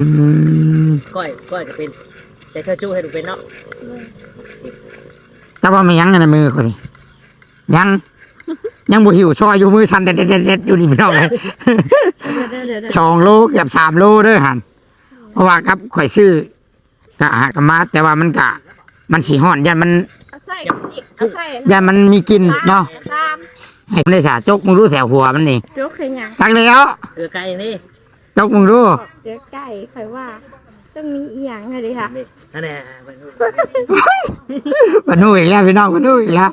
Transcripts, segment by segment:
อืมก้อยก้อยก็เป็นแต่ชาจูให้ดูเป็นเนาะแต่ว่าไม่ยั้งในมือคนนี้ยัง ยังบ่หิวซอยอยู่มือสั่นเด็ดเด็ดเด็ดอยู่นี่พี่น้องเลยเดี๋ยวเดี๋ยวเดี๋ยวสองโลเกือบสามโลเด้อหันเพราะว่าครับข่อยซื้อกะหากะมา แต่ว่ามันกะ มันสีห่อนยันมันเอาใส่อีกเอาใส่ยันมันมีกลินเนาะตามให้มันได้สาจกมึงรู้แถวหัวมันนี่โจ๊กคือหยังตักแล้วเกลือไก่นี่ จกมึงรู้เดี๋ยวไก่ใครว่าต้องมีอีหยังให้ดิค่ะนี่นั่นแหละมันมันนู่อีกแล้วพี่น้องมันนู่อีกแล้ว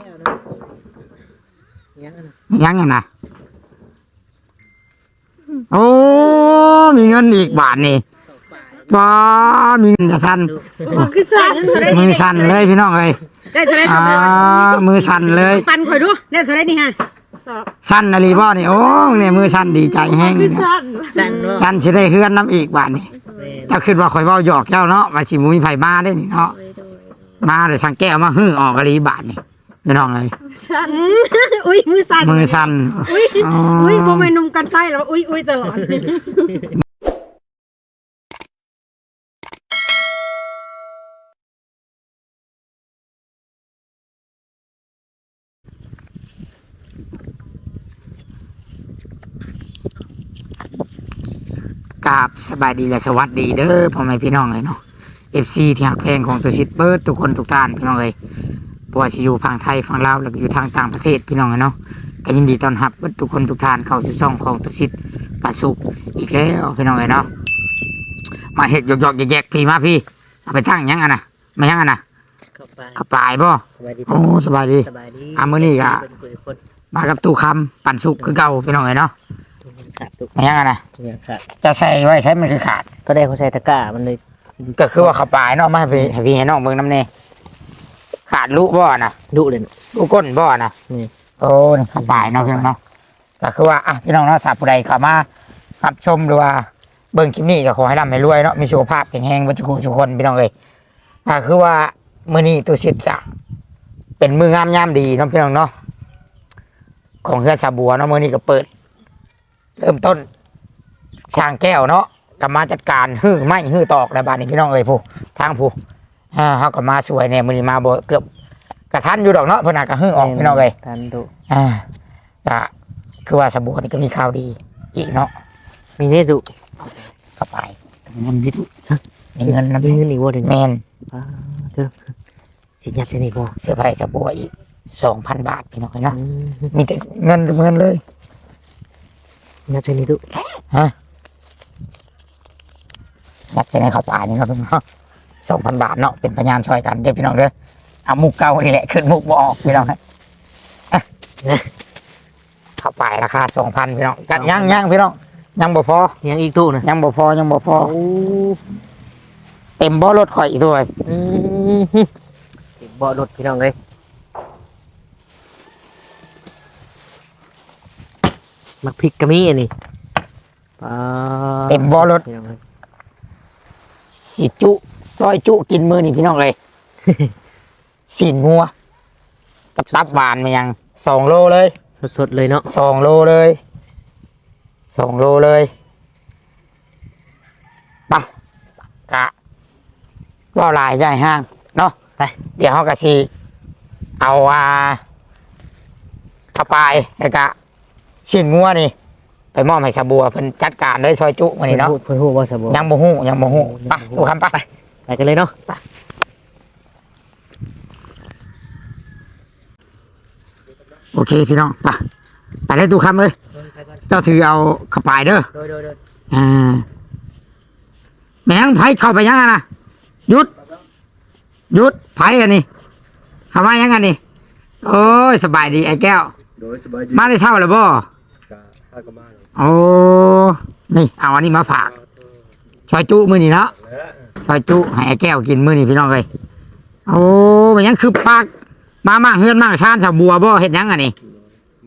ยังนะยังอะนะโอ้มีเงินอีกบาทนี่ตกปลาป้ามีเงินจะสั่นดูมันคือสั่นมือสั่นเลยพี่น้องเลยได้เท่าไรสอ่าองมือสั่นเลย ปันข่อยดูได้เท่าไรนี่ฮะ สอบสั่นอะไรบ่นี่โอ้เนี่ยมือสั่นดีใจแห้งคือสั่นสั่นเนาะสั่นสิได้เฮือนน้ำอีกบาทนี่นี่เจ้าคิดว่าข่อยเว้าหยอกเจ้าเนาะว่าสิบ่มีไผมาได้นี่เนาะมาเลยสังแก้วมาฮื้อออกกะลีบาทนี่พี่น้องเลยสั่นอุ้ยมือสั่นมือสั่นอุ้ยอ๋ออุ้ยบ่แม่นหนุ่มกันไส้แล้วอุ้ยอุ้ยตลอด กราบสบายดีและสวัสดีเด้อพ่อแม่พี่น้องเลยเนาะ FC ที่หักเพลงของตัวซิดเบิร์ดทุกคนทุกท่านพี่น้องเลยบ่ว่าสิอยู่ฝั่งไทยฝั่งลาวแล้วก็อยู่ทางต่างประเทศพี่น้องเลยเนาะก็ยินดีต้อนรับเบิดทุกคนทุกท่านเข้าสู่ช่องของตัวซิดปัดสุขอีกแล้วพี่น้องเลยเนาะมาเห็ดหยอกๆแยกๆพี่มาพี่เอาไปทั้งยังอะนะไม่ยังอะนะเข้าไปกระปายบ่สบายดีโอ้สบายดีสบายดีอะมื้อนี้ก็เป็นคุยกับคนมากับตู้คำปั่นสุกคือเก่าพี่น้องเลยเนาะ ขาดตุกไม่ยังอะนะเนี่ยขาดจะใส่ไว้ใช้มันคือขาดก็ได้เขาใส่ตะกร้ามันเลยก็คือว่าเขาปลายเนาะมาให้พี่ให้พี่ให้น้องเบิ่งน้ำเน่ขาดลูกบ่อนะดุเลยนะลูกก้นบ่อนะนี่ โอ้นี่เขาปลายเนาะพี่น้องเนาะก็คือว่าอะพี่น้องเนาะถ้าผู้ใดเข้ามารับชมหรือว่าเบิ่งคลิปนี้ก็ขอให้ร่ำให้รวยเนาะมีสุขภาพแข็งแรงบรรจุทุกคนพี่น้องเอ้ยก็คือว่ามื้อนี้ตุสิทธิ์กะเป็นมืองามยามดีเนาะพี่น้องเนาะของเฮือนสาบัวเนาะมื้อนี้ก็เปิด เริ่มต้นสร้างแก้วเนาะก็มาจัดการฮื้อไม้ฮื้อตอกในบ้านนี้พี่น้องเอ้ยผู้ทางผู้อ่าเฮาก็มาสวยเนี่ยมื้อนี้มาบ่เกือบกระทันอยู่ดอกเนาะเพิ่นน่ะก็ฮื้อออกพี่น้องเอ้ยทันดุอ่าก็คือว่าสบู่นี่ก็มีข่าวดีอีกเนาะมีเนี่ยดุก็ไปเงินพิทุมีเงินนะมีพี่เงินอีกว่าถึงแมนป้าเถอะสิยัดที่นี่บ่เสื้อผ้าสบู่อีกสองพันบาทพี่น้องเนาะอืมมีแต่เงินเงินเลย ยัดที่นี่ดุยัดใส่ในข้าวปลานี่ครับพี่น้องสองพันบาทเนาะเป็นพยานช่วยกันเด้อพี่น้องเด้อเอามุกเก่านี่แหละขึ้นมุกบออกพี่น้องฮะอะข้าวปลาราคาสองพันพี่น้องกันยังยังพี่น้องยังบ่พอยังอีกตู้นะยังบ่พอยังบ่พอโอ้เต็มบ่รถข่อยอีกด้วยอืมเบาะรถพี่น้องเลย มักพริกกะมีอันนี้ป้าเต็มบ่รถ พี่น้องเลยสิจุซอยจุกินมือนี่พี่น้องเลย สีนงัวกับตับหวานมายังสองโลเลยสดๆเลยเนาะสองโลเลยสองโลเลยไปะกะว่าลายใหญ่ห้างเนาะไปเดี๋ยวเขากะสีเอาอ่าเข้าไปแล้วก็ สีนงัวนี่ ไปมอบให้สาบัวเพิ่นจัดการเลยซอยจุมานี่เนาะเพิ่นฮู้บ่สบยังบ่ฮู้ยังบ่ฮู้ไปดูคำไปไปกันเลยเนาะโอเคพี่น้องไปไปเลยดูคำเลยเจ้าถือเอาเข้าไปเด้อโดยโดยโดยอ่าแม่งไผเข้าไปยังไงนะหยุดหยุดไผอันนี้ทำไมยังไงนี่โอ้ยสบายดีไอ้แก้วโดยสบายดีมาได้เท่าแล้วบ่ กะห้ากะมาเลยโอ้นี่เอาอันนี้มาฝากซอยจุมือนี่เนาะซอยจุให้ไอ้แก้วกินมือนี่พี่น้องเลยโอ้มันยังคือปากมามั่งเฮือนมั่งชานชาวบัวบ่เฮ็ดหยังอันนี้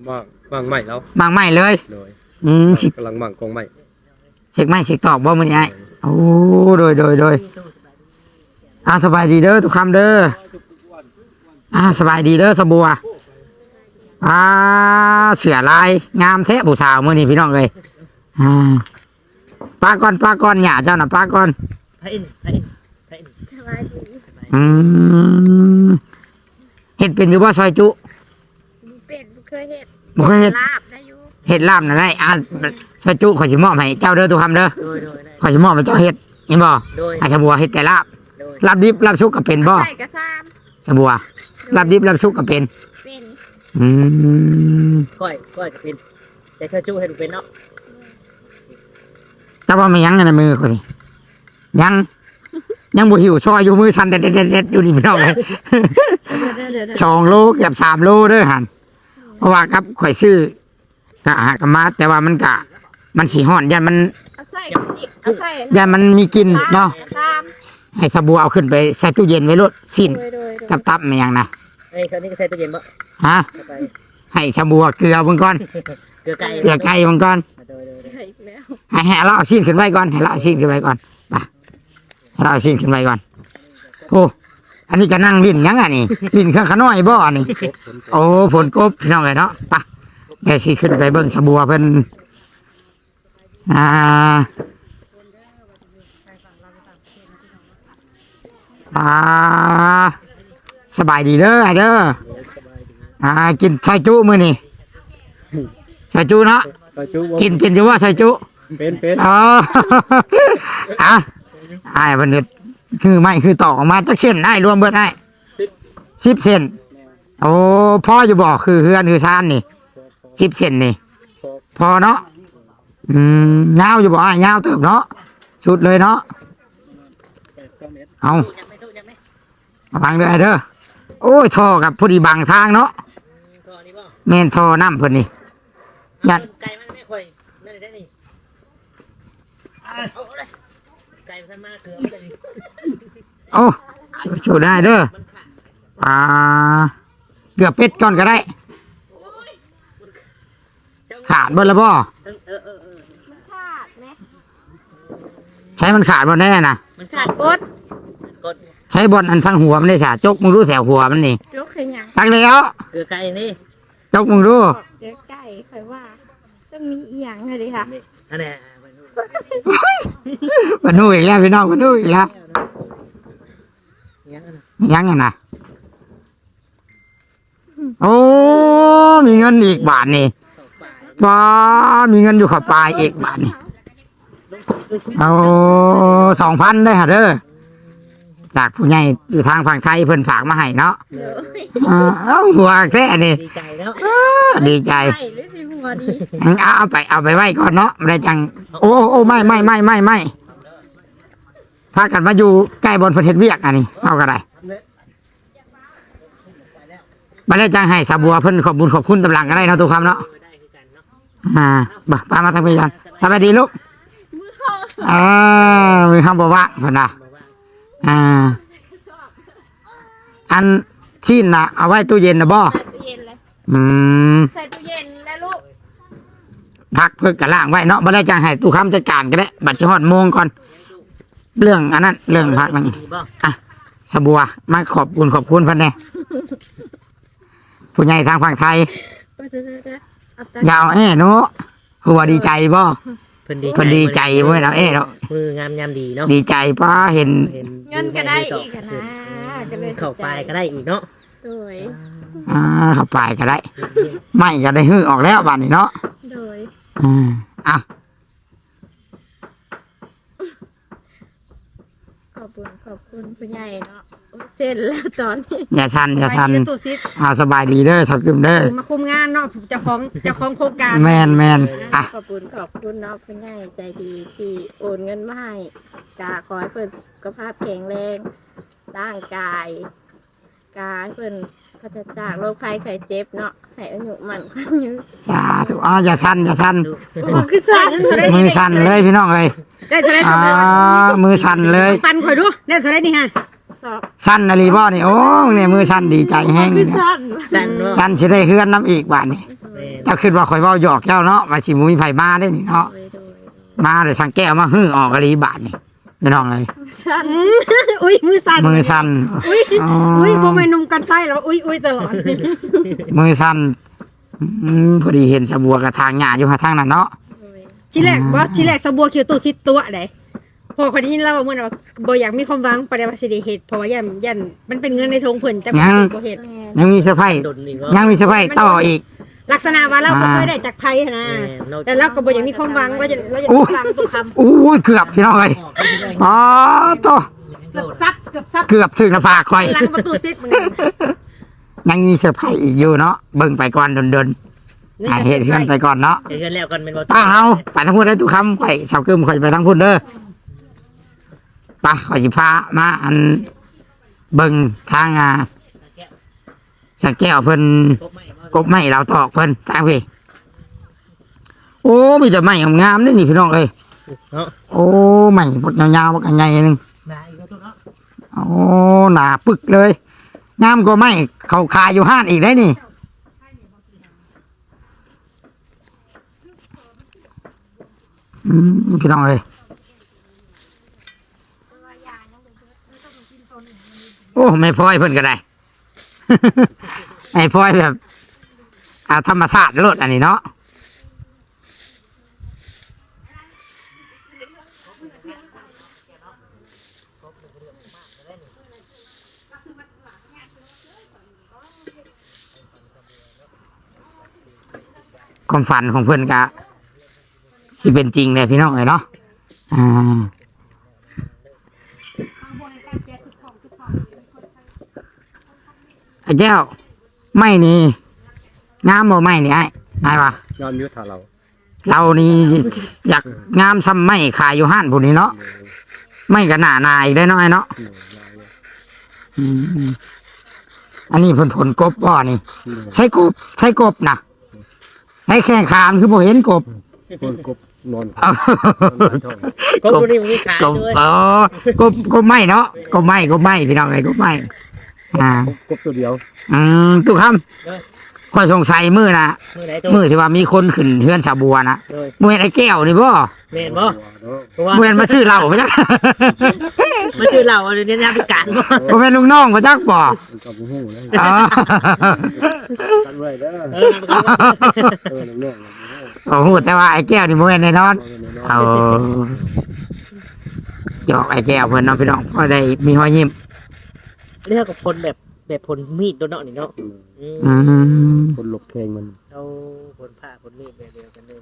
มั่งมั่งใหม่แล้วมั่งไม่เลยโดยอืมสิกำลังมั่งกองใหม่เช็คไม่เช็คตอกบ่มือนี่ไอ้โอ้โดยโดยโดยอ่าสบายดีเด้อทุกคำเด้ออ่าสบายดีเด้อสบัว อ่าเสือลายงามแท้ผู้สาวมือนี่พี่น้องเลยอ่าปลาก่อนปลาก่อนหย่าเจ้าน่ะปลาก่อนพระอินทร์พระอินทร์พระอินทร์สบายดีอืมเห็ดเป็นอยู่บ่ซอยจุมีเป็ดบ่เคยเห็ดบ่เคยเห็ดลาบได้อยู่เห็ดลาบน่ะได้อะซอยจุขอยสิมอบให้เจ้าเด้อทุกคำเด้อโดยโดยได้ขอยสิมอบให้เจ้าเห็ดเห็นบ่โดยอาชบัวเห็ดแต่ลาบโดยลาบดิบลาบชุกก็เป็นบ่ใส่กระซามชบัวลาบดิบลาบชุกก็เป็นเป็น อืมก้อยก้อยจะเป็นแต่ชาจูให้ดูเป็นเนาะแต่ว่าไม่ยั้งในมือคนนี้ยัง ยังบ่หิวซอยอยู่มือสั่นเด็ดเด็ดเด็ดอยู่นี่พี่น้องเลยเดี๋ยวเดี๋ยวเดี๋ยวสองโลเกือบสามโลเด้อหันเพราะว่าครับข่อยซื้อกะหากะมาแต่ว่ามันกะ มันสีห่อนยันมันเอาใส่อีกเอาใส่ยันมันมีกลินเนาะกระซามให้สบู่เอาขึ้นไปใส่ตู้เย็นไว้รถสิ้นโดยโดยโดย กับตับไม่ยังนะ ไอ้ยคราวนี้ก็ใส่ตู้เย็นบ่ฮะเข้าไปให้สบู่เกลือเบิ่งก่อนเกลือไก่เกลือไก่เบิ่งก่อนโดยโดยโดยใส่อีกแล้วให้ให้เราเอาสิ้นขึ้นไว้ก่อนให้เราเอาสิ้นขึ้นไว้ก่อนไปให้เราเอาสิ้นขึ้นไว้ก่อนโอ้อันนี้ก็นั่งลิ้นยังอะนี่ลิ้นเครื่องขน้อยบ่อันนี้โอ้ผลกบพี่น้องเลยเนาะไปะเดี๋ยวสิขึ้นไปเบิ่งสบัวเพิ่นอ่าอ่า สบายดีเด้อเด้ออ่า กินซอยจุมื้อนี่ซอยจุเนาะซอยจุบ่กินเป็นอยู่ว่าซอยจุเป็นเป็นอ๋ออะไอ้วันนี้คือไม่คือตอกออกมาจักเส้นได้รวมเบิดได้สิบเส้นโอ้พ่อจะบอกคือเฮือนคือซานนี่สิบเส้นนี่พอเนาะอืมยาวอยู่บ่อะยาวเติบเนาะสุดเลยเนาะเอายังไม่ตู้ยังไม่เอาบังเด้อเด้อ โอ้ยท่อกับพอดีบังทางเนาะตัวนี้บ่แม่นท่อน้ำเพิ่นนี่ยัดไก่มันไม่ค่อยนั่นได้นี่เอาเลยไก่มันมาเกลือมันเลยนี่โอ้ชูได้เด้อมันขาดอ่าเกือบเป็ดก่อนก็ได้ขาดเบิดแล้วบ่เออเออเออมันขาดไหมใช้มันขาดบนแน่น่ะมันขาขาดดกดกด ใช้บอลอันทั้งหัวมันได้สาจกมึงรู้แถวหัวมันนี่ยกขึ้นยังตักแล้วเกลือไก่นี่จกมึงรู้เดี๋ยวไก่ค่อยว่าต้องมีอีหยังไงดิค่ะอันนี้มันมันนู่อีกแล้วพี่น้องมันนู่อีกแล้วยังอันนั้นยังไงนะโอ้มีเงินอีกบาทนี่เข้าป่าป้ามีเงินอยู่ขับปลายอีกบาทนี่เอาสองพันได้ฮะเด้อ จากผู้ใหญ่อยู่ทางฝั่งไทยเพิ่นฝากมาให้เนาะอ่าเอ้าหัวแท้นี่ดีใจแล้วดีใจไก่หรือสิหัวดีเอาเอาไปเอาไปไว้ก่อนเนาะไม่ได้จัง โอ้โอ้ไม่ไม่ไม่ไม่ไม่พากันมาอยู่ใกล้บนประเทศเวียกอันนี้เอาก็ได้ไม่ได้จังให้สาบัวเพิ่นขอบบุญขอบคุณตำลังก็ได้เนาะทุกคำเนาะได้คือกันเนาะอ่าบ่ป้ามาทางพี่กันสบายดีลูกอ่ามีคำบอกว่าเพิ่นนะ อ่า อันที่น่ะ เอาไว้ตู้เย็นนะบ่ใส่ตู้เย็นเลยอืมใส่ตู้เย็นแล้วลูกพักเพื่อกระล่างไว้เนาะบ่ได้จังให้ตู้คำจัดการก็ได้บัตรชิฮอดโมงก่อน เรื่องอันนั้น เรื่องพักนั่นดีบ่สบัวมาขอบคุณขอบคุณเพันแน่ผู้ใหญ่ทางฝั่งไทยเดี๋ยวเดี๋ยวเดี๋ยวเอาตาอยาวเอ้เนาะหัวดีใจบ่เพิ่นดีเพิ่นดีใจเว้ยเนาะเอ้เนาะมืองามยามดีเนาะดีใจป้าเห็นเห็นเงินก็ได้อีกอะนะก็เลยเข้าไปก็ได้อีกเนาะโดยอ่าเข้าไปก็ได้ ไม่ก็ได้ฮื้อออกแล้วบัดนี้เนาะโดยอืมอะขอบคุณขอบคุณผู้ใหญ่เนาะโอ้ย เส้นแล้วตอนนี้อย่าสั่นอย่าสั่นไปตู้ซิดเอาสบายดีเด้อสาวกึมเด้อมาคุมงานเนาะเจ้าของเจ้าของโครงการแมนแมนอะขอบคุณขอบคุณเนาะผู้ใหญ่ใจดีที่โอนเงินมาให้กาขอให้เพิ่นสุขภาพแข็งแรงร่างกาย กายเพิ่นพัฒจากโรคภัยไข้เจ็บเนาะให้อายุมันขวัญยืนสาธุอ๋ออย่าสั่นอย่าสั่นโอ้คือสั่นมือสั่นเลยพี่น้องเลยได้เท่าไรสอ่าองมือสั่นเลยปันข่อยดูได้เท่าไรนี่ฮะ สอบสั่นนาลีบ่นี่โอ้เนี่ยมือสั่นดีใจแห้งคือสั่นสั้นเนาะสั่นสิได้เฮือนน้ำอีกบาดนี่แม่นเจ้าคิดว่าข่อยเว้าหยอกเจ้าเนาะว่าสิบ่มีไผมาได้นี่เนาะโดยโดยมาเลยสังแก้วมาฮื้อออกกะลีบาดนี่พี่น้องเลยสั่นอุ้ยมือสั่นมือสั่นอุ้ยอ๋ออุ้ยบ่แม่นนุ่มกันไส้แล้วอุ้ยอุ้ยตลอดมือสั่นอืมพอดีเห็นสะบัวกับทางหญ้าอยู่หาทางนั้นเนาะโดยเจที่แรกบ่ที่แรกสะบัวเขียวตู้ซิดตัวได พอคนได้ยินเราว่าเมื่อน่ะว่าบ่อยากมีความหวังปฏิบัติสิได้เฮ็ดเพราะว่ายันยันมันเป็นเงินในทงเพิ่นแต่บ่บ่เฮ็ดแม่ยังมีเซอร์ไพรส์ดนอีกก็ยังมีเซอร์ไพรส์ต่ออีก ลักษณะว่าเราบ่อ่า เคยได้จากไผหั้นนะแม่แต่เราก็บ่อยากมีความหวังเราจะเราจะอู้ฟังตุกคำอู้ยเกือบพี่น้องเอ้ยอ๋อโตเกือบซับเกือบซับเกือบถึงหน้าผากข่อย หลังประตูซิดมึงยังมีเซอร์ไพรส์อีกอยู่เนาะเบิ่งไปก่อนดนๆอ่าเฮ็ดเฮือนไปก่อนเนาะเดี๋ยวแล้วกันเป็นบ่ป้าเฮาไปทั้งพุ่นได้ทุกคำข่อยชาวกึมข่อยไปทั้งพุ่นเด้อไป้าข่อยสิพามาอันเบิ่งทางอ่าสักแก้วเพิ่นกบไม่กบไม้เราตอกเพิ่นทางพี่โอ้มีแต่ไม้งามๆเด้อนี่พี่น้องเอ้ยเนาะโอ้ไม้พดยาวๆบักอันใหญ่หนึงได้อีกก็เนาะโอ้หนาปึกเลย งามกว่าไม้เขาขายอยู่ห้านอีกได้นี่อืมพี่น้องเลย อ้ไม่พลอยเพิ่นก็ได้ ไม่พลอยแบบอาธรรมศาตร์รถอันนี้เนาะความฝันของเพื่อนกะสิเป็นจริงเลยพี่น้องเลยเนาะอ่า ไอ้แก้ว ไม่นี่งามบ่ไม่นี่ไอ้ไอ้ปะงามอยุทธาเราเรานี่อยากงามซ้ำไม่ขายอยู่ห้านผู้นี้เนาะไม่ก็หนาหนาอีกได้น้อยเนาะหนึ่งลายเลยอืมอันนี้ผลผลกบบ่อนี่หนึ่งใช้กบใช้กบนะให้แข่งขามคือบ่เห็นกบคนกบนอนเอาท้องกบตัวนี้มันมีขายกบด้วยอ๋อกบกบไม่เนาะกบไม่กบไม่พี่น้องไอ้กบไม่ อ่า กบตัวเดียว อืมตุกคำค่อยสงสัยมือนะมือไหนตัวมือที่ว่ามีคนขึ้นเฮือนชาวบัวนะโดยมือไอ้แก้วนี่บ่แม่นบ่เนาะเพราะว่ามือมาชื่อเราพะจัก มาชื่อเราเอาเดี๋ยวนี้พิการบ่บ่เป็นลุงน้องพะจักบ่มันกับหูเลยอ๋อกันไว้เด้อเออมันก็เออน้องๆโอ้โหแต่ว่าไอ้แก้วนี่บ่แม่นแน่นอน เอาหยอกไอ้แก้วเพิ่นเน้องพี่น้องพอได้มีหอยยิ้ม เรียกกับพลแบบแบบพลมีดโดนเนาะนี่เนาะอืมอืมคนหลบเพลงมันเอาพลผ้าพลมีดแบบเดียวกันเลย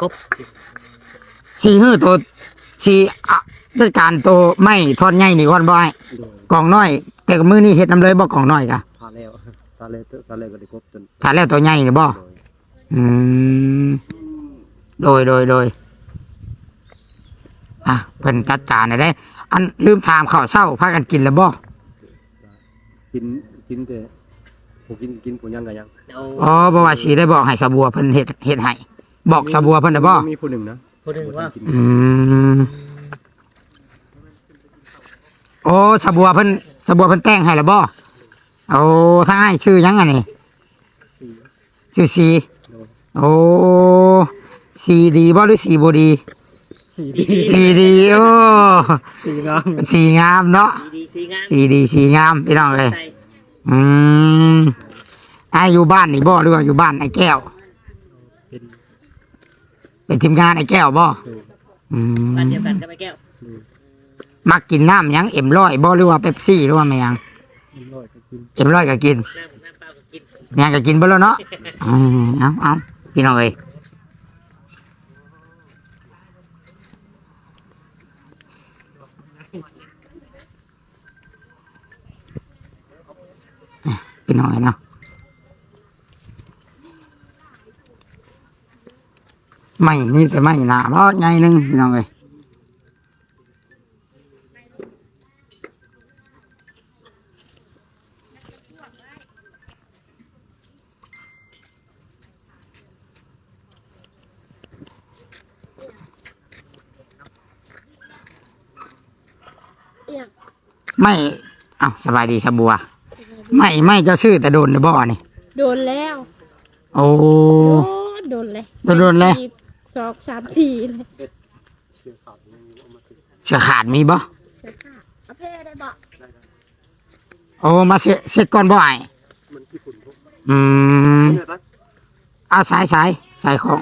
กบสีหื้อตัวสีอะจัดการตัวไม่ทอดใหญ่นี่ก่อนบ่ไอ้กล่องน้อย แต่กับมือนี่เฮ็ดน้ำเลยบ่กล่องน้อยกะพาแล้วพาแล้วพาแล้วก็ได้กบจนถ้าแล้วตัวใหญ่นี่บ่อืมโดยโดยโดยอะเพิ่นจัดการได้อั นลืมถามข้าวเช้าพากันกินแล้วบ่กินกินแต่ผมกินกินผมยังไงยังเอาอ๋อบ่ว่าสิได้บอกให้สะบัวเพิ่นเฮ็ดเฮ็ดให้บอกสะบัวเพิ่นได้บ่มีผู้หนึ่งนะพูดถึงว่าอืมโอ้สะบัวเพิ่นสะบัวเพิ่นแต่งให้แล้วบ่โอ้ทางไอ้ชื่อหยังอันนี้ชื่อสีโอ้สีดีบ่หรือสีบ่ดี สีดีสีดีโอ้สีงามสีงามเนาะดีๆสีงามสีดีสีงามพี่น้องเอ้ยใส่อืมไอ้อยู่บ้านนี่บ่หรือว่าอยู่บ้านไอ้แก้ว เป็นเป็นทีมงานไอ้แก้วบ่อืมบ้านเดียวกันก็ไม่แก้วมักกินน้ำหยังเอ็มร้อยบ่หรือว่าเป๊ปซี่หรือว่าไม่ยังร้อยก็กินเอ็มร้อยก็กินน้ำน้ำเปล่าก็กินยังก็กินเบ่แล้วเนาะอืมเอาเอาพี่น้องเอ้ย พี่น้องเอ้ยเนาะไม่มีแต่ไม่หนาเพราะไงหนึ่งพี่น้องเอ้ยไม่ เอาสบายดีสบัว ไม่ไม่เจะซื้อแต่โดนในบ่อนี่ โดนแล้วโอ้ โอ้โดนเลยโดนโดนเลย สองสามปีเลยเสื้อขาวนี่เอามาติดเสือขาดมีบ่เสื้อผ้าเอาเพ่ได้บอกโอ้มาเสร็จเสร็จก่อนบ่ไอ้มันที่ฝุ่นพวกอืมเนี่ยปะเอาสายสายสายของ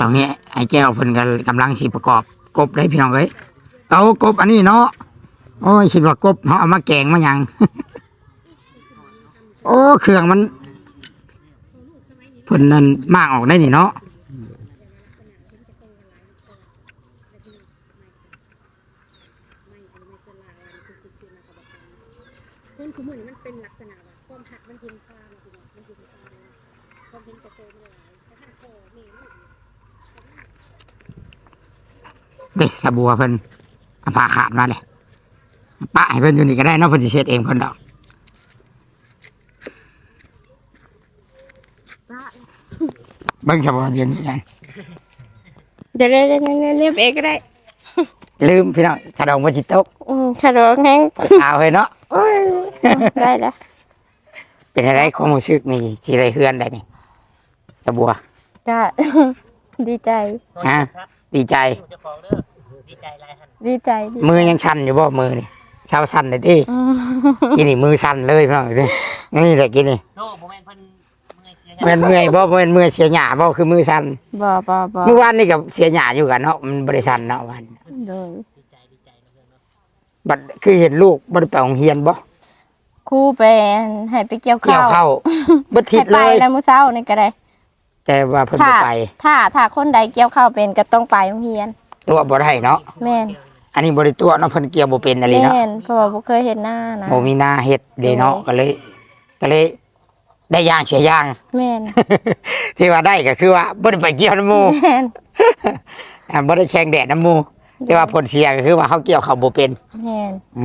ตอนนี้ไอ้แก้วเพิ่นกันกำลังสิประกอบ กบได้พี่น้องเอ้ยเอากบอันนี้เนาะโอ้ยคิดว่ากบเขาเอามาแกงมาหยัง โอ้เครื่องมันเพิ่นนั่นมากออกได้นี่เนาะ คนคุมือนี่มันเป็นลักษณะว่าความหักมันเห็นค่าเนาะพี่น้องมันเห็นค่าเลยความเห็นกระโจมเลยแต่ท่านโคนี่ลูก เด็สบัวเพิ่นเอาผ้าขาดมาเลยปะให้เพิ่นอยู่นี่ก็ได้เนาะเพิ่นสิเช็ดเองเพิ่นดอกเบิ่งสบัวเย็นอยู่ยังเดี๋ยวเดี๋ยวเดี๋ยวเดี๋ยวเรียบเองก็ได้ลืมพี่น้องขนมมันจิตกอืมถ้าร้องแห้งเอาเลยเนาะโอ้ยได้ล้วเป็นอะไรความรู้สึกนี่สิได้เฮือนได้นี่สบัวก็ดีใจฮะ ดีใจลูกเจ้าของเด้อดีใจหลายหันดีใจดีมือยังชันอยู่บ่มือนี่เช้าชันเลยดิอืมกินนี่มือชันเลยพี่น้องดินี่แหละกินนี่โน่โมเมนต์เพิ่นเมื่อยเสียเมื่อยเมื่อยบ่เมื่อยเมื่อยเสียหยาบ่คือมือชันบ่บ่บ่เมื่อวานนี่กับเสียหยาอยู่กันเนาะมันบริษัทเนาะวันโดยดีใจดีใจนะเพื่อนเนาะบัดคือเห็นลูกบ่ได้ไปโรงเรียนบ่ครู่ไปให้ไปเกี่ยวเกี่ยวข้าวเข้าบ่ทิให้ศไปเลย แล้วมื้อเช้านี่ก็ได้ แต่ว่าเพิ่นถ้าบ่ไปถ้าถ้าคนใดเกี่ยวข้าวเป็นก็ต้องไปโรงเรียน ตัวบ่ได้เนาะแม่นอันนี้บ่ได้ตัวเนาะเพิ่นเกี่ยวบ่เป็นอะไรเนาะแม่นเพราะว่าบ่เคยเห็นหน้านะบ่มีหน้าเฮ็ดเด้เนาะก็เลย ก็เลย ได้ย่างเสียย่าง แม่นที่ว่าได้ก็คือว่าบ่ได้ไปเกี่ยวน้ำหมู แม่นอ่าบ่ได้แข่งแดดน้ำหมูแต่ว่าผลเสียก็คือว่าเขาเกี่ยวเขาบ่เป็น แม่นอื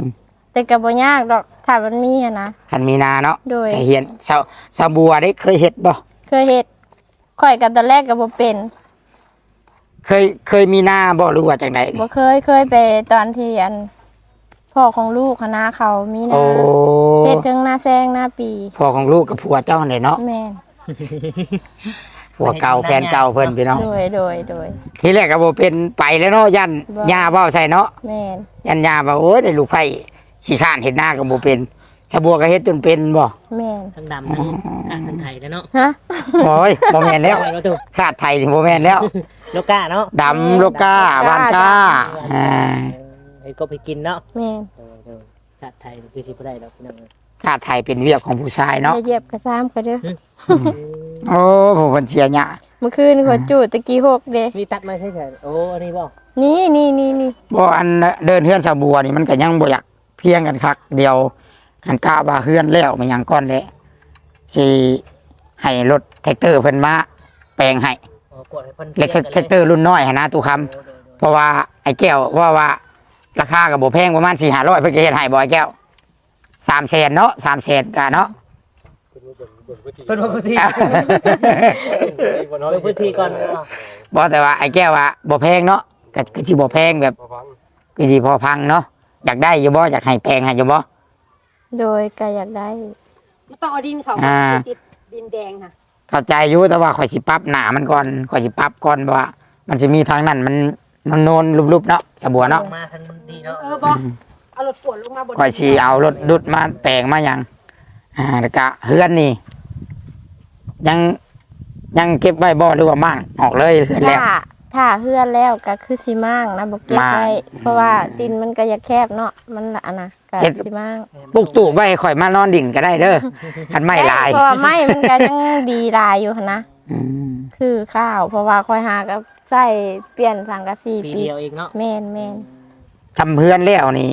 มแต่ก็บ่ยากดอกถ้ามันมีอะนะคันมีนาเนาะโดย ไอเฮียนชาวชาวบัวได้เคยเฮ็ดบ่ เคยเฮ็ดข่อยก็ตอนแรกก็บ่เป็นเคยเคยมีนาบ่หรือว่าจังไดบ่เคยเคยไปตอนที่อันพ่อของลูกคณะเขามีโอ้นาเฮ็ดถึงหน้าแซงหน้าปีพ่อของลูกกับผัวเจ้าเนี่ยเนาะแม่นผัวเก่าแฟนเก่าเพิ่นพี่น้อง โดยโดยโดย ทีแรกก็บ่เป็นไปแล้วเนาะยันบ่ ยาเว้าใส่เนาะแม่นยันยาว่าโอ้ยได้ลูกไผขี้ข้านเฮ็ดหน้าก็บ่เป็น ชาวบัวก็เฮ็ดจนเป็นบ่แม่นทั้งดำทั้งกาทั้งไทยนะเนาะฮะโอ้ยบ่แม่นแล้วแล้วตู่ขาดไทยนี่บ่แม่นแล้วโลกาเนาะดำโลกาบานกาอ่าไอ้ก็ไปกินเนาะแม่นเออเออชาติไทยคือสิบ่ได้ดอกพี่น้องเอ้ยขาดไทยเป็นเวียกของผู้ชายเนาะอย่าเหยียบกระซ้ำก็เด้อโอ้ผมเพิ่นเสียหยาเมื่อคืนข่อยจูดตะกี้หกเด้นี่ตัดมาเฉยๆโอ้อันนี้บ่นี่นี่นี่นี่บ่อันเดินเฮือนชาวบัวนี่มันก็ยังบ่อยากเพียงกันคักเดียว กันกล้าว่าเฮือนแล้วมันยังก้อนแหละสิให้รถแท็กเตอร์เพิ่นมาแปลงให้อ๋อกดให้เพิ่นเล็กแท็กเตอร์รุ่นน้อยหันนะตู้คำโอ้โดยโดยเพราะว่าไอ้แก้วว่าว่าราคาก็บ่แพงประมาณ4-500เพิ่นก็เฮ็ดให้บ่ไอ้แก้ว3แสนเนาะ3แสนกะเนาะเพิ่นว่าพื้นที่บ่น้อยเพิ่นพื้นที่ก่อนเนาะบ่แต่ว่าไอ้แก้วว่าบ่แพงเนาะก็ก็สิบ่แพงแบบพอฟังก็สิพอพังเนาะอยากได้อยู่บ่อยากให้แปลงให้อยู่บ่ โดยก็อยากได้ มันต้องเอาดินเขาอ่า จิตดินแดงค่ะเข้าใจอยู่แต่ว่าข่อยสิปรับหนามันก่อนข่อยสิปรับก่อนเพราะว่า มันจะมีทางนั้นมันนโนนๆรูปๆเนาะสะบัวเนาะลงมาทางนี้เนาะเออบอกเอารถปวดลงมาบนข่อยสิเอารถดุดมาแปลงมาหยัง อ่าแล้วก็เฮือนนี่ ยังยังเก็บไว้บ่หรือว่ามั่งออกเลยเฮือนแล้ว ถ้า ถ้าเฮือนแล้วก็คือสิมางนะบ่เก็บมางไว้เพราะว่าดินมันก็อยากแคบเนาะมันละอะนะก็เฮ็ด สิมางปลูกตู้ไว้ให้ข่อยมานอนดินก็ได้เด้อคันไม่ลายเพราะว่าไม้มันก็ยังดีลายอยู่หั้นนะอืมคือข้าว เพราะว่าค่อยหากับใช้เปลี่ยนสังกะสีปีปีเดียวเองเนาะแม่นแม่นทำเฮือนแล้วนี่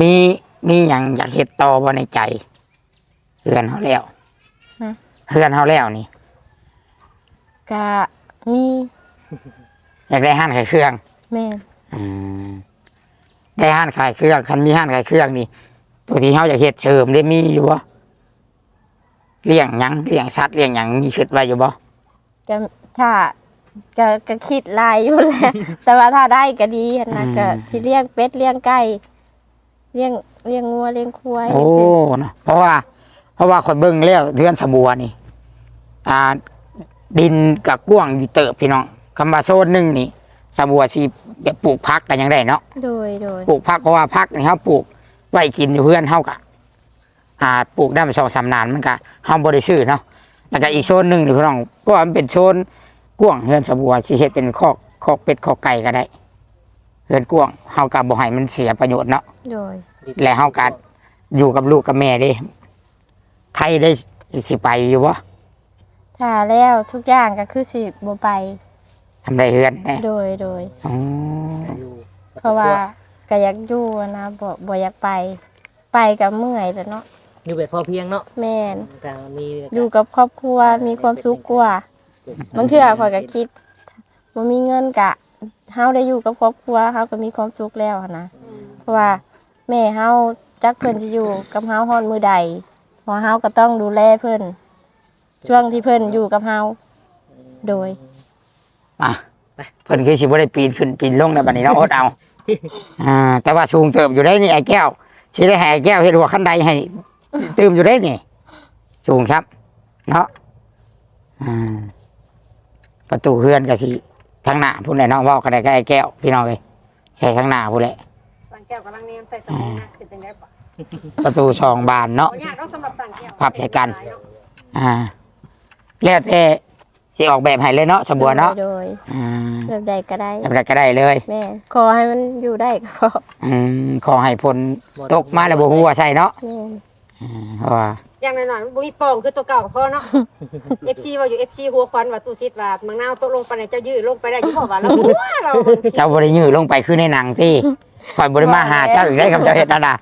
มีมีหยังอยากเฮ็ดต่อบ่ในใจเฮือนเฮาแล้วเฮือนเฮาแล้วนี่ ก็มี อยากได้ห้านขายเครื่องแม่นอืมได้ห้านขายเครื่องคันมีห้านขายเครื่องนี่ตัวที่เขาอยากเฮ็ดเสริมได้มีอยู่บ่เลี้ยงหยังเลี้ยงสัตว์เลี้ยงหยังมีคิดไว้อยู่บ่ก็ถ้าก็ก็คิดลายอยู่แหละแต่ว่าถ้าได้ก็ดีหั้นนะก็สิเลี้ยงเป็ดเลี้ยงไก่เลี้ยงเลี้ยงงัวเลี้ยงควายโอ้จังซี้เนาะเพราะว่า เพราะว่าคนเบิ่งแล้วเทือนสะบัวนี่ อ่า ดินกับกว้างอยู่เติบพี่น้อง คำว่าโซนหนึงนี่สะบัวสิแบบปลูกพักกันยังได้เนาะโดยโดยปลูกพักเพราะว่าพักนี่เฮาปลูกไว้กินอยู่เพื่อนเฮากะอ่าปลูกได้มาสองสามนานมันก็เฮาบ่ได้ซื้อเนาะแล้วก็อีกโซนหนึ่งนี่พี่น้องเพราะว่ามันเป็นโซนกว้างเฮือนสะบัวสิเฮ็ดเป็นคอกคอกเป็ดคอกไก่ก็ได้เฮือนกว้างเฮาก็บ่ให้มันเสียประโยชน์เนาะโดยและเฮาก็อยู่กับลูกกับแม่เด้ไทยได้สิไปอยู่บ่ถ้าแล้วทุกอย่างก็คือสิบ่ไป ทำได้เฮือนแน่โดยโดยอ๋ออยู่เพราะว่าก็อยากอยู่นะบ่บ่อยากไป ไปก็เมื่อยแล้วเนาะอยู่แบบพอเพียงเนาะแม่นแต่มีอยู่กับครอบครัวมีความสุขกว่าบางเทื่อข่อยก็คิดบ่มีเงินกะเฮาได้อยู่กับครอบครัวเฮาก็มีความสุขแล้วหั้นนะเพราะว่าแม่เฮาจักเพิ่นสิอยู่กับเฮาฮอดมื้อใดเพราะเฮาก็ต้องดูแลเพิ่นช่วงที่เพิ่นอยู่กับเฮาโดย มาเพิ่นคือสิบ่ได้ปีนขึ้นปีนลงในบัดนี้เนาะอดเอา อ่า แต่ว่าสูงเติบอยู่ได้นี่ไอ้แก้วสิได้ให้ไอ้แก้วเฮ็ดหัวคันใดให้ตื่มอยู่ได้นี่ สูงครับ เนาะอ่าประตูเฮือนก็สิทางหน้าพุ่นแหละเนาะเว้ากันได้กับไอ้แก้วพี่น้องเอ้ยใส่ทางหน้าพุ่นแหละต่างแก้วกำลังเนมใส่สมองนะคือจังได๋บ่ประตูสองบานเนาะ บ่ยากเนาะสำหรับต่างแก้วพับใส่กัน อ่า แล้วแต่ สิออกแบบให้เลยเนาะสมบัวเนาะโดยอ่าแบบใดก็ได้แบบใดก็ได้เลย แม่นขอให้มันอยู่ได้ก็พออืมขอให้ผลตกมาแล้วบ่ฮู้ว่าใช่เนาะแม่นอ่าเพราะว่าอย่างน้อยๆมันบ่มีโป่งคือตัวเก่าก็พอเนาะ FC ว่าอยู่ FC หัวควันว่าตู้ซิดว่ามังนาวตกลงไปเนี่ยเจ้ายื้อลงไปได้อยู่บ่ว่าเราหัวเราบางที เจ้าบริยือลงไปคือในหนังที่คอยบริมาหาเจ้าอีกได้กับเจ้าเห็ดนั่นน่ะ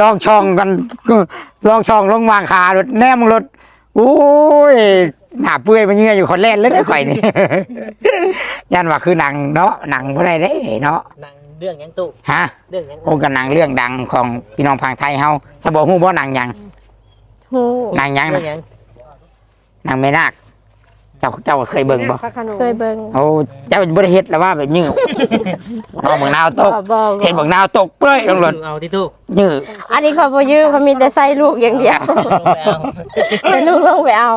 ลองช่องกันลองช่องลงวางขารถแนมรถ โอ้ยหน้าเปื่อยมันเงื่ออยู่คนแรกเลยนะข่อยนี่ ยันว่าคือหนังเนาะหนังบ่ได้เด้เนาะหนังเรื่องหยังตู้ฮะเรื่องหยังโอ้กันหนังเรื่องดังของพี่น้องพังไทยเฮาสบฮู้บ่หนังหยังฮู้หนังหยังเรื่อน่ะงหยัง หนังแม่นาค เจ้าเจ้าเคยเบิ่งบ่พระขนมเคยเบิ่งโอ้เจ้าบ่ได้เฮ็ดแล้วว่าแบบยื้อเอาเบิ่งนาวตบ่กบ่เห็นเบิ่งนาวตกเปร้อยลงรถเอาที่ตู้ยื้ออันนี้เขาบ่ยืมเขามีแต่ใส่ลูกอย่างเดียวเอาให้ลูกลงไปเอา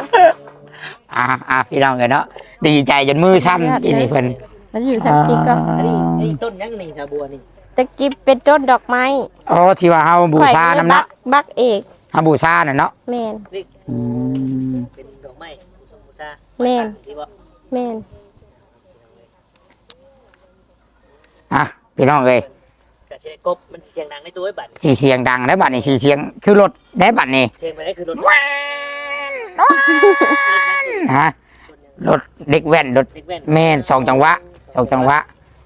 อ่าอ่าพี่น้องกันเนาะดีใจจนมือสั่นอีนี่เพิ่นมันอยู่ทับปีก็อันนี้ไอ้ต้นหยังนี่ชาบัวนี่ตะกี้เป็นต้นดอกไม้อ๋อที่ว่าเฮาบูชานํบัเนาะกบักเอกเฮาบูชาน่ะเนาะแม่นอืมเป็นดอกไม้บูชาบูชา แม่นที่ว่าแม่นอะพี่น้องเอ้ยกระเชกบมันสิเสียงดังในตัวไอ้บัตรสิเสียงดังได้บัดนี้สิเสียงคือรถได้บัดนี้เชิญไปได้คือรถฮะรถเด็กแว่นรถเด็กแว่นแม่นสองจังหวะสองจังหวะ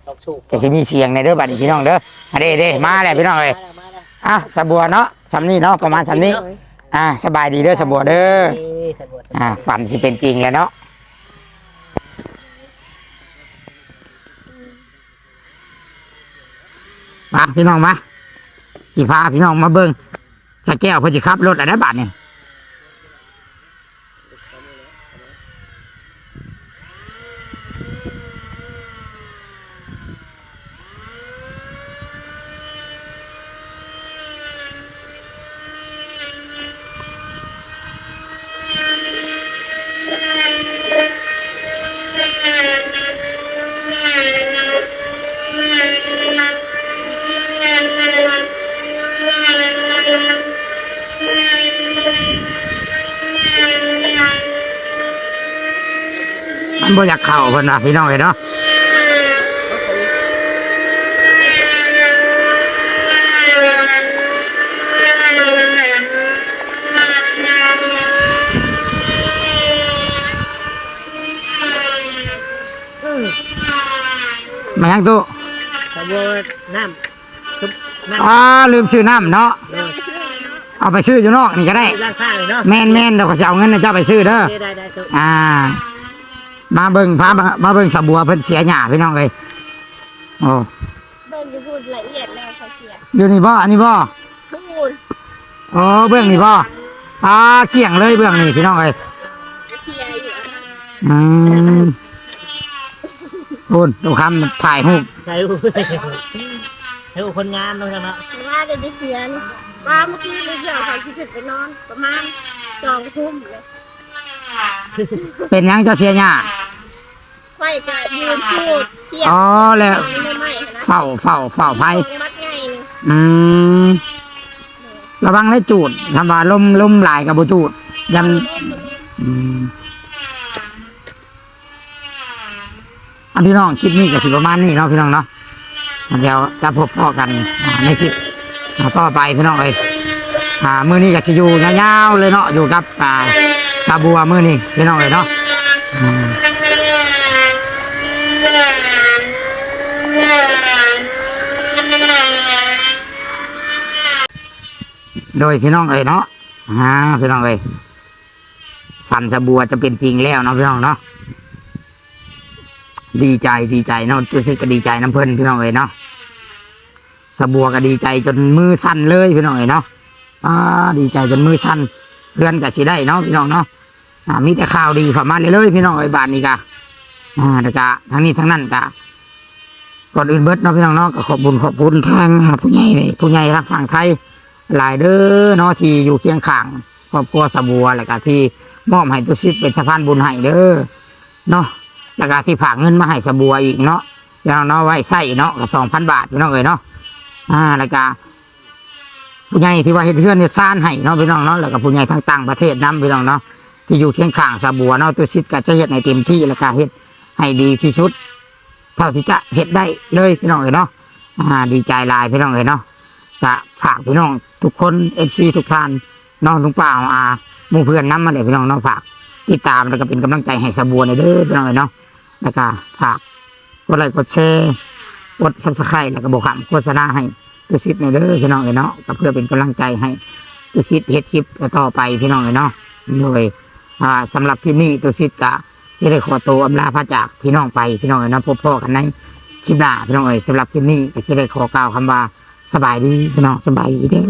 สองสูบแต่สิมีเสียงในเด้อบัดนี้พี่น้องเด้ออะเด้เด้มาแล้วพี่น้องเอ้ยมาแล้วมาแล้วอะสะบัวเนาะสำนี้เนาะประมาณสำนี้อะสบายดีเด้อสะบัวเด้อ นี่ชาบัวอ่าฝันสิเป็นจริงแล้วเนาะมาพี่น้องมาสิพาพี่น้องมาเบิ้งสะแก้วเพื่อจะขับรถอะไรบาทนี่ บ่อยากเข้าเพิ่นว่าพี่น้องเอ้ยเนาะมายังตู้ชาบัวน้ำซุปน้ำอ๋อลืมซื้อน้ำเนาะเนาะเอาไปซื้ออยู่นอกนี่ก็ได้ล้างข้างเลยเนาะแม่นแม่นเดี๋ยวเขาจะเอาเงินให้เจ้าไปซื้อเด้อได้ได้ได้ตู้อ่า มาเบิ่งพามามาเบิ่งสะบัวเพิ่นเสียหญ้าพี่น้องเอ้ยโอ้เบิ่งอยู่พูดละเอียดแล้วเขาเสียอยู่นี่บ่อันนี้บ่พูดอ๋อเบื้องนี่บ่อ่าเกี่ยงเลยเบื้องนี่พี่น้องเอ้ยเสียอยู่อันนั้นอืมคุณดูคำถ่ายรูปใช่อู้ให้อู้คนงานเนาะเนาะว่าได้ไปเสียนี่ว่าเมื่อกี้เลยเดี๋ยวเขาสิขึ้นไปนอน ประมาณสองทุ่มเลย เป็นหยังเจ้าเสียหญ้าไฟก็ยืนพูดเทียบอ๋อแล้วไม่ไหม้นะเฝ้าเฝ้าเฝ้าภัยมัดไงนึงอืมระวังได้จูดทำว่าลมลมหลายกับบ่จูดยันอืมอันพี่น้องคลิปนี้ก็สิประมาณนี้เนาะพี่น้องเนาะเดี๋ยวจะพบพ่อกันอ่าในคลิปอ่าต่อไปพี่น้องเอ้ยอ่ามื้อนี้ก็สิอยู่ยาวๆเลยเนาะอยู่กับอ่า ตาบัวมือนี้พี่น้องเอ้ยเนาะโดยพี่น้องเอ้ยเนาะอ่าพี่น้องเอ้ยฝันสบัวจะเป็นจริงแล้วเนาะพี่น้องเนาะดีใจดีใจเนาะรู้สึกก็ดีใจน้ำเพิ่นพี่น้องเอ้ยเนาะสบัวก็ดีใจจนมือสั่นเลยพี่น้องเอ้ยเนาะอ่าดีใจจนมือสั่นเพื่อนก็สิได้เนาะพี่น้องเนาะ อ่ามีแต่ข่าวดีเข้ามาเลยเลยพี่น้องเอ้บานนี้กะอ่าแล้วก็ทั้งนี้ทั้งนั้นกะก่อนอื่นเบิดเนาะพี่น้องเนาะก็ขอบคุญขอบคุณทางผู้ใหญ่ผู้ใหญ่ทางฝั่งไทยหลายเด้อเนาะที่อยู่เคียงข้างครอบครัวสะบัวแล้วก็ที่มอบให้ตุสิทธิ์เป็นสะพานบุญให้เด้อเนาะแล้วก็ที่ฝาเงินมาให้สบัวอีกเนาะแล้วเนาะไว้ใส่เนาะก็สองพันบาทพี่น้องเอ้ยเนาะอ่าแล้วก็ผู้ใหญ่ที่ว่าเฮ็ดเฮือนเฮ็ดซ่านให้เนาะพี่น้องเนาะแล้วก็ผู้ใหญ่ทางต่างประเทศนํพี่น้องเนาะ ที่อยู่เคียงข้างสบัวเนาะตัวซิดก็จะเฮ็ดให้เต็มที่แล้วก็เฮ็ดให้ดีที่สุด เท่าที่จะเฮ็ดได้เลยพี่น้องเอ้ยเนาะอ่าดีใจลายพี่น้องเอ้ยเนาะก็ฝากพี่น้องทุกคนเอฟซีทุกท่านน้องลุงป้าอาหมู่เพื่อนนํมาเลยพี่น้องเนาะฝากติดตามแล้วก็เป็นกำลังใจให้สบัวในเด้อพี่น้องเอ้ยเนาะแล้วก็ฝากกดไลค์กดแชร์กดซับสไครต์แล้วก็บอกคำโฆษณาให้ตุสิทธิ์ในเด้อพี่น้องเอ้ยเนาะก็เพื่อเป็นกำลังใจให้ตุสิทธิ์เฮ็ดคลิปต่อไปพี่น้องเอ้ยเนาะโดย อ่าสำหรับคลิปนี้ตุสิทธิ์ก็ที่ได้ขอตัวอำลาพระจากพี่น้องไปพี่น้องเอ๋ยนะพบพ่อกันในคลิปหน้าพี่น้องเอ๋ยสำหรับคลิปนี้ก็ที่ได้ขอกล่าวคำว่าสบายดีพี่น้องสบายดีเด้อ